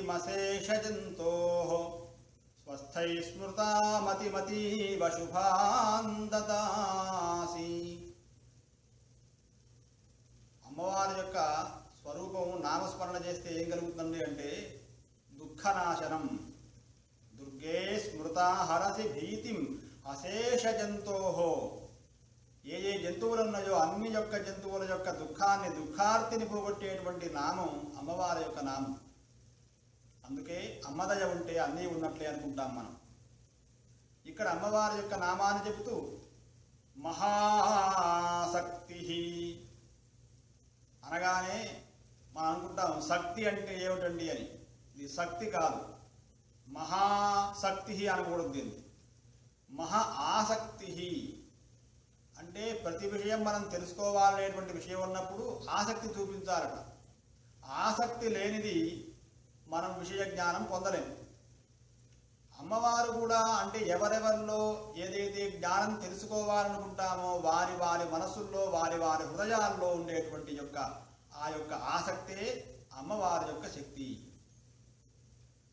శక్తిమశేషజంతో స్వస్థై స్మృతా మతిమతీవ శుభాన్ దదాసి అమ్మవారి యొక్క స్వరూపం నామస్మరణ చేస్తే ఏం కలుగుతుంది అంటే దుఃఖనాశనం. దుర్గే స్మృతా హరసి భీతిం అశేష జంతోహో ఏ ఏ జంతువులు ఉన్నాయో అన్ని యొక్క జంతువుల యొక్క దుఃఖాన్ని దుఃఖార్తిని పోగొట్టేటువంటి నామం అమ్మవారి యొక్క నామం. అందుకే అమ్మదయ ఉంటే అన్నీ ఉన్నట్లే అనుకుంటాం మనం. ఇక్కడ అమ్మవారి యొక్క నామాన్ని చెబుతూ మహాశక్తి. అనగానే మనం అనుకుంటాం శక్తి అంటే ఏమిటండి అని. ఇది శక్తి కాదు. మహాశక్తి అనకూడదు దీన్ని. మహా ఆసక్తి. అంటే ప్రతి విషయం మనం తెలుసుకోవాలనేటువంటి విషయం ఉన్నప్పుడు ఆసక్తి చూపించాలట. ఆసక్తి లేనిది మనం విషయ జ్ఞానం పొందలేము అమ్మవారు కూడా అంటే ఎవరెవరిలో ఏదైతే జ్ఞానం తెలుసుకోవాలనుకుంటామో వారి వారి మనసుల్లో వారి వారి హృదయాల్లో ఉండేటువంటి యొక్క ఆ యొక్క ఆసక్తే అమ్మవారి యొక్క శక్తి.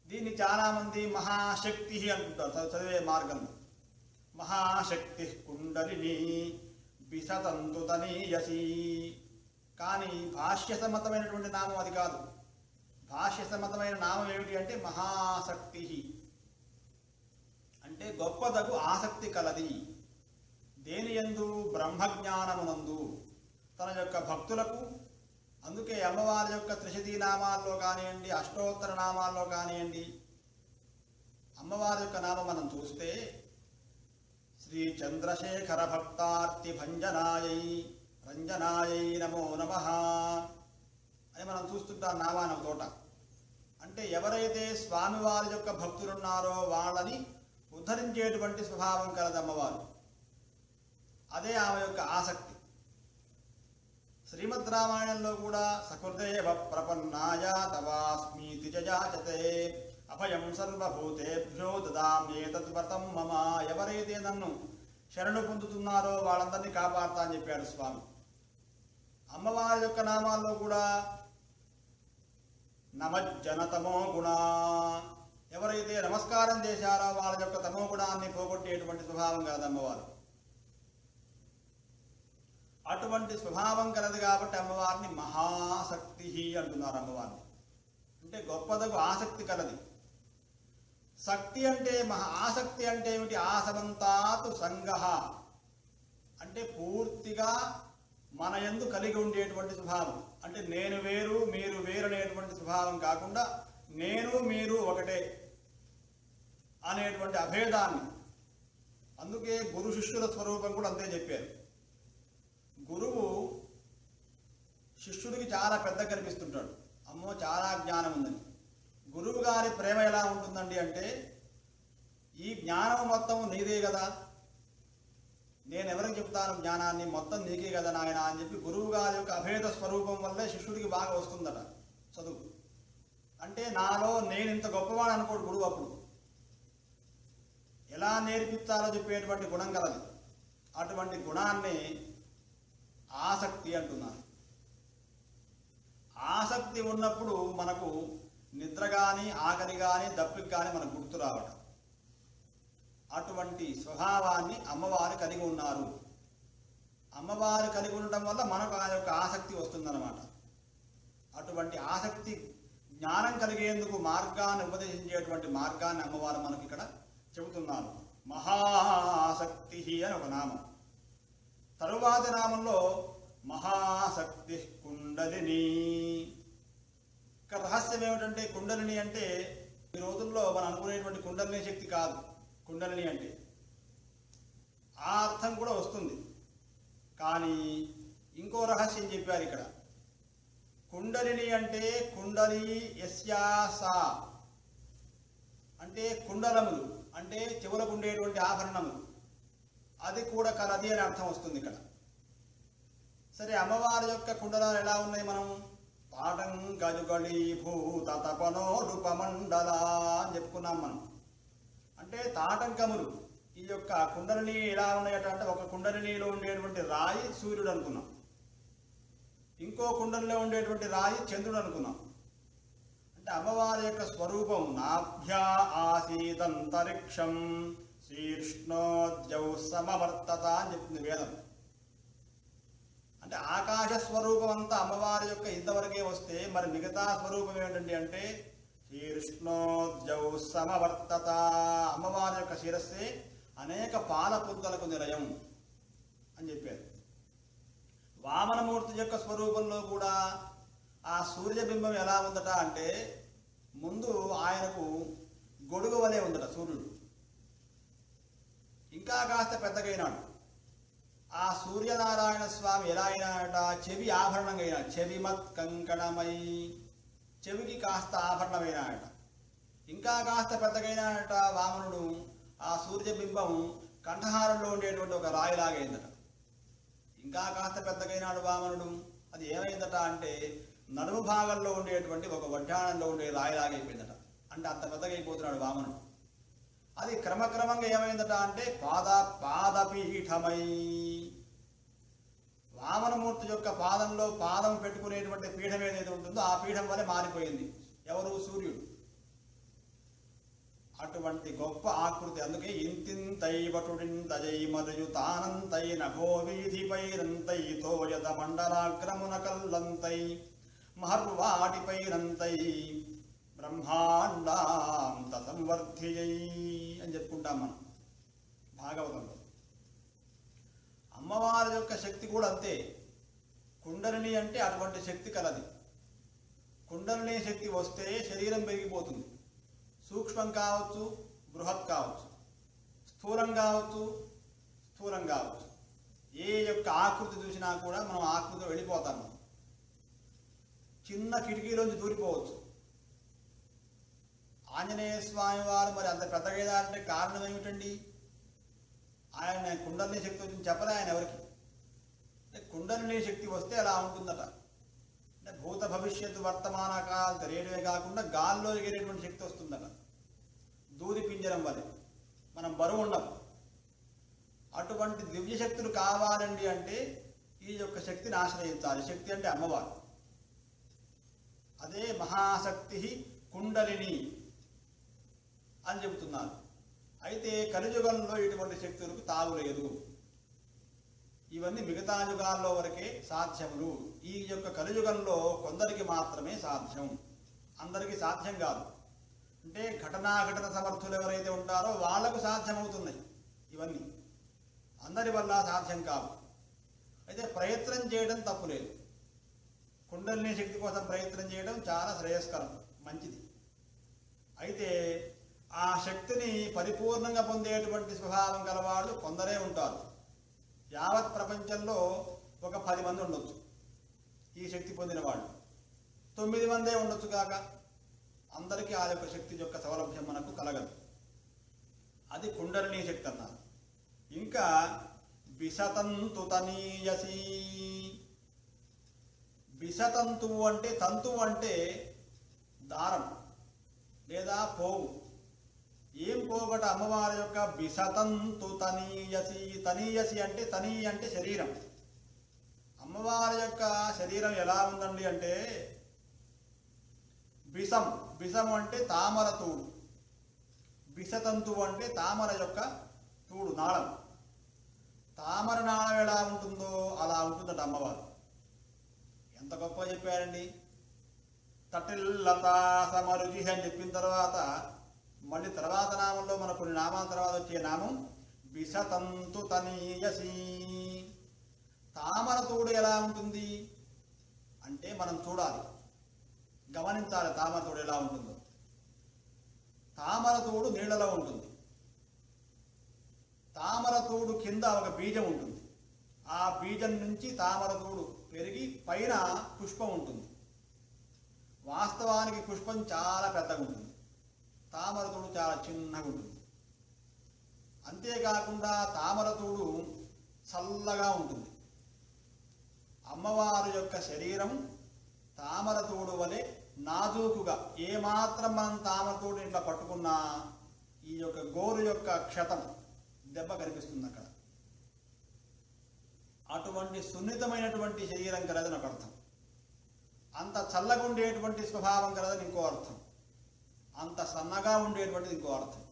దీన్ని చాలామంది మహాశక్తి అంటుంటారు. చదివే మార్గంలో మహాశక్తి కుండలిని బిసతంతుతనీయసి కానీ భాష్య సమ్మతమైనటువంటి నామం అది కాదు. భాష్య సమతమైన నామం ఏమిటి అంటే మహాసక్తి. అంటే గొప్పదగు ఆసక్తి కలది. దేని యందు? బ్రహ్మజ్ఞానమునందు. తన యొక్క భక్తులకు అందుకే అమ్మవారి యొక్క త్రిశతీ నామాల్లో కానివ్వండి అష్టోత్తర నామాల్లో కానివ్వండి అమ్మవారి యొక్క నామం మనం చూస్తే శ్రీ చంద్రశేఖర భక్తార్తి భంజనాయై రంజనాయై నమో నమ. అని మనం చూస్తుంటాం నామాన తోట. అంటే ఎవరైతే స్వామివారి యొక్క భక్తులున్నారో వాళ్ళని ఉద్ధరించేటువంటి స్వభావం కలదమ్మవారు అదే ఆమె యొక్క ఆసక్తి. శ్రీమద్ రామాయణంలో కూడా సకృదేవ ప్రపన్నాయ తవాస్మీతి జాచతే అభయం సర్వభూతేభ్యో దదామ్యేతద్వ్రతం మమ. ఎవరైతే నన్ను శరణు పొందుతున్నారో వాళ్ళందరినీ కాపాడతా అని చెప్పాడు స్వామి. అమ్మవారి యొక్క నామాల్లో కూడా నమజ్జనతమో గుణ. ఎవరైతే నమస్కారం చేశారో వాళ్ళ యొక్క తమో గుణాన్ని పోగొట్టేటువంటి స్వభావం కాదు అమ్మవారు అటువంటి స్వభావం కలదు కాబట్టి అమ్మవారిని మహాశక్తి అంటున్నారు అమ్మవారిని. అంటే గొప్పదకు ఆసక్తి కలది. శక్తి అంటే మహా ఆసక్తి అంటే ఏమిటి? ఆసమంతాతు సంగ అంటే పూర్తిగా మన ఎందు కలిగి ఉండేటువంటి స్వభావం. అంటే నేను వేరు మీరు వేరు అనేటువంటి స్వభావం కాకుండా నేను మీరు ఒకటే అనేటువంటి అభేదాన్ని. అందుకే గురు శిష్యుల స్వరూపం కూడా అంతే చెప్పారు. గురువు శిష్యుడికి చాలా పెద్ద కనిపిస్తుంటాడు. అమ్మో చాలా జ్ఞానం ఉందని. గురువు గారి ప్రేమ ఎలా ఉంటుందండి అంటే ఈ జ్ఞానం మొత్తం నీదే కదా. నేను ఎవరికి చెప్తాను జ్ఞానాన్ని? మొత్తం నీకే కదా నాయన అని చెప్పి గురువు గారి యొక్క అభేద స్వరూపం వల్లే శిష్యుడికి బాగా వస్తుందట. చదువు. అంటే నాలో నేను ఇంత గొప్పవాడు అనుకోడు గురువు అప్పుడు. ఎలా నేర్పిస్తారో చెప్పేటువంటి గుణం కలది. అటువంటి గుణాన్ని ఆసక్తి అంటున్నారు. ఆసక్తి ఉన్నప్పుడు మనకు నిద్ర కానీ ఆకలి కానీ దప్పికి కానీ మనకు గుర్తు రావటం. అటువంటి స్వభావాన్ని అమ్మవారు కలిగి ఉన్నారు. అమ్మవారు కలిగి ఉండటం వల్ల మనకు ఆ యొక్క ఆసక్తి వస్తుందన్నమాట. అటువంటి ఆసక్తి జ్ఞానం కలిగేందుకు మార్గాన్ని ఉపదేశించేటువంటి మార్గాన్ని అమ్మవారు మనకి ఇక్కడ చెబుతున్నారు. మహాసక్తి అని ఒక నామం. తరువాతి నామంలో మహాశక్తి కుండలిని. ఇక రహస్యం ఏమిటంటే కుండలిని అంటే ఈ రోజుల్లో మనం అనుకునేటువంటి కుండలిని శక్తి కాదు. కుండలిని అంటే. ఆ అర్థం కూడా వస్తుంది. కానీ ఇంకో రహస్యం చెప్పారు ఇక్కడ. కుండలిని అంటే కుండలి యస్యాసా అంటే కుండలములు అంటే చెవులకు ఉండేటువంటి ఆభరణములు. అది కూడా కలది అని అర్థం వస్తుంది ఇక్కడ. సరే అమ్మవారి యొక్క కుండలాలు ఎలా ఉన్నాయి మనం? పాఠం గజుగళి భూత తపనోడుపమండల అని చెప్పుకున్నాం మనం. అంటే తాటంకములు. ఈ యొక్క కుండలిని ఎలా ఉన్నాయట అంటే ఒక కుండలినిలో ఉండేటువంటి రాయి సూర్యుడు అనుకున్నాం. ఇంకో కుండలిలో ఉండేటువంటి రాయి చంద్రుడు అనుకున్నాం. అంటే అమ్మవారి యొక్క స్వరూపం నాభ్యా ఆసీదంతరిక్షం శీర్ష్ణోద్యౌ సమవర్తత అని చెప్తుంది వేదం. అంటే ఆకాశ స్వరూపం అంతా అమ్మవారి యొక్క ఇంతవరకే వస్తే మరి మిగతా స్వరూపం ఏంటండి అంటే శీర్ష్ణోద్యౌ సమవర్తత. అమ్మవారి యొక్క శిరస్సే అనేక పాలపుంతలకు నిలయం అని చెప్పారు. వామనమూర్తి యొక్క స్వరూపంలో కూడా ఆ సూర్యబింబం ఎలా ఉందట అంటే ముందు ఆయనకు గొడుగు వలె ఉందట సూర్యుడు. ఇంకా కాస్త పెద్దగైనాడు ఆ సూర్యనారాయణ స్వామి ఎలా అయినాడట? చెవి ఆభరణంగా అయినాడు చెవి మత్ కంకణమై. చెవికి కాస్త ఆభరణమైనాడట ఇంకా కాస్త పెద్దగైనాడట వామనుడు ఆ సూర్యబింబం కంఠహారంలో ఉండేటువంటి ఒక రాయిలాగైందట. ఇంకా కాస్త పెద్దగైనాడు వామనుడు అది ఏమైందట అంటే నడుము భాగంలో ఉండేటువంటి ఒక వడ్డాణంలో ఉండే రాయిలాగైపోయిందట. అంటే అంత పెద్దగైపోతున్నాడు వామనుడు. అది క్రమక్రమంగా ఏమైందట అంటే పాద పాదపీఠమై వామనమూర్తి యొక్క పాదంలో పాదం పెట్టుకునేటువంటి పీఠం ఏదైతే ఉంటుందో ఆ పీఠం వలె మారిపోయింది. ఎవరు? సూర్యుడు. అటువంటి గొప్ప ఆకృతి. అందుకే ఇంతింతై వటుడింతజై మరియు తానంతై నభో వీధిపైరంతై తోయత మండలాగ్రమున కల్లంతై మహర్వాటిపైరంతై తసం వర్ధియై అని చెప్పుకుంటాం మనం. భాగవతంలో. అమ్మవారి యొక్క శక్తి కూడా అంతే. కుండలిని అంటే అటువంటి శక్తి కలది. కుండలిని శక్తి వస్తే శరీరం పెరిగిపోతుంది. సూక్ష్మం కావచ్చు బృహత్ కావచ్చు. స్థూలం కావచ్చు స్థూలం కావచ్చు. ఏ యొక్క ఆకృతి చూసినా కూడా మనం ఆకృతిలో వెళ్ళిపోతాము. చిన్న కిటికీలోంచి దూరిపోవచ్చు. ఆంజనేయ స్వామి వారు మరి అంత పెద్దగా అంటే కారణం ఏమిటండి? ఆయన కుండలిని శక్తి వచ్చింది చెప్పలే ఆయన ఎవరికి? కుండలిని శక్తి వస్తే అలా ఉంటుందట. అంటే భూత భవిష్యత్తు వర్తమాన కాలం తెలియడమే కాకుండా గాల్లో ఎగిరేటువంటి శక్తి వస్తుందట. దూది పింజరం వలె. మనం బరువు ఉండం. అటువంటి దివ్య శక్తులు కావాలండి అంటే ఈ యొక్క శక్తిని ఆశ్రయించాలి శక్తి అంటే అమ్మవారు. అదే మహాశక్తి కుండలిని అని చెబుతున్నారు. అయితే కలియుగంలో ఇటువంటి శక్తులకు తాగులేదు ఇవన్నీ మిగతా యుగాల్లో వరకే సాధ్యములు. ఈ యొక్క కలియుగంలో కొందరికి మాత్రమే సాధ్యం. అందరికీ సాధ్యం కాదు. అంటే ఘటనాఘటన సమర్థులు ఎవరైతే ఉంటారో వాళ్ళకు సాధ్యమవుతున్నాయి ఇవన్నీ. అందరి వల్ల సాధ్యం కాదు అయితే ప్రయత్నం చేయడం తప్పులేదు కుండలిని శక్తి కోసం ప్రయత్నం చేయడం చాలా శ్రేయస్కరం మంచిది. అయితే ఆ శక్తిని పరిపూర్ణంగా పొందేటువంటి స్వభావం గలవాళ్ళు కొందరే ఉంటారు. యావత్ ప్రపంచంలో ఒక పది మంది ఉండొచ్చు. ఈ శక్తి పొందిన వాళ్ళు. తొమ్మిది మందే ఉండొచ్చు కాక అందరికీ ఆ యొక్క శక్తి యొక్క సౌలభ్యం మనకు కలగదు. అది కుండలిని శక్తి అన్నారు. ఇంకా బిసతంతు తనీయసి. బిసతంతువు అంటే తంతువు అంటే దారం లేదా పోవు. ఏం పోగట అమ్మవారి యొక్క బిసతంతు తనీయసి తనీయసి అంటే తనీ అంటే శరీరం. అమ్మవారి యొక్క శరీరం ఎలా ఉందండి అంటే బిసం బిసం అంటే తామర తూడు. బిసతంతువు అంటే తామర యొక్క తూడు నాళం. తామర నాళం ఎలా ఉంటుందో అలా ఉంటుందట అమ్మవారు. ఎంత గొప్ప చెప్పారండి. తటిల్లతా సమరుచి అని చెప్పిన తర్వాత మళ్ళీ తర్వాత నామంలో మన కొన్ని నామాల తర్వాత వచ్చే నామం బిసతంతు తనీయసి. తామర తోడు ఎలా ఉంటుంది? అంటే మనం చూడాలి. గమనించాలి తామర తోడు ఎలా ఉంటుందో. తామర తోడు నీళ్ళలో ఉంటుంది. తామర తోడు కింద ఒక బీజం ఉంటుంది. ఆ బీజం నుంచి తామర తోడు పెరిగి పైన పుష్పం ఉంటుంది. వాస్తవానికి పుష్పం చాలా పెద్దగా ఉంటుంది తామరతుడు చాలా చిన్నగా ఉంటుంది అంతేకాకుండా తామరతుడు చల్లగా ఉంటుంది. అమ్మవారి యొక్క శరీరం తామరతోడు వలె నాజూకుగా ఏమాత్రం మనం తామరతోడు ఇంట్లో ఇట్లా పట్టుకున్నా ఈ యొక్క గోరు యొక్క క్షతం దెబ్బ కనిపిస్తుంది అక్కడ అటువంటి సున్నితమైనటువంటి శరీరం కలదని ఒక అర్థం. అంత చల్లగుండేటువంటి స్వభావం కలదని ఇంకో అర్థం. అంత సన్నగా ఉండేటువంటిది ఇంకో అర్థం.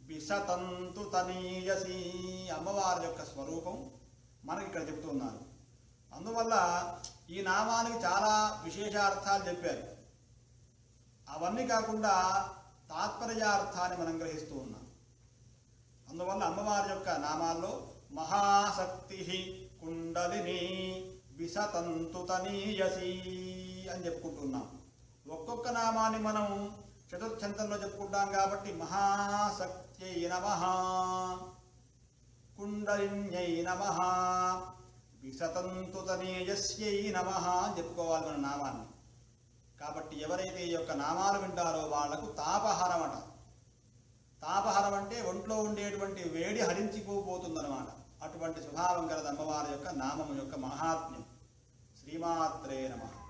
బిసతంతు తనీయసి అమ్మవారి యొక్క స్వరూపం మనకి ఇక్కడ చెబుతున్నారు. అందువల్ల ఈ నామానికి చాలా విశేషార్థాలు చెప్పారు. అవన్నీ కాకుండా తాత్పర్యార్థాన్ని మనం గ్రహిస్తూ ఉన్నాం. అందువల్ల అమ్మవారి యొక్క నామాల్లో మహాశక్తి కుండలిని విసతంతు తనీయసి అని చెప్పుకుంటున్నాం. ఒక్కొక్క నామాన్ని మనం చతుర్థంతంలో చెప్పుకుంటాం కాబట్టి మహాశక్త్యై నమ. కుండలిన్యై నమ. విసతంతుతనేజస్యై నమ అని చెప్పుకోవాలి మన నామాన్ని. కాబట్టి ఎవరైతే ఈ యొక్క నామాలు వింటారో వాళ్ళకు తాపహరమట. తాపహారం అంటే ఒంట్లో ఉండేటువంటి వేడి హరించిపోబోతుందన్నమాట. అటువంటి స్వభావం గలది అమ్మవారి యొక్క నామము యొక్క మహాత్మ్యం. శ్రీమాత్రే నమ.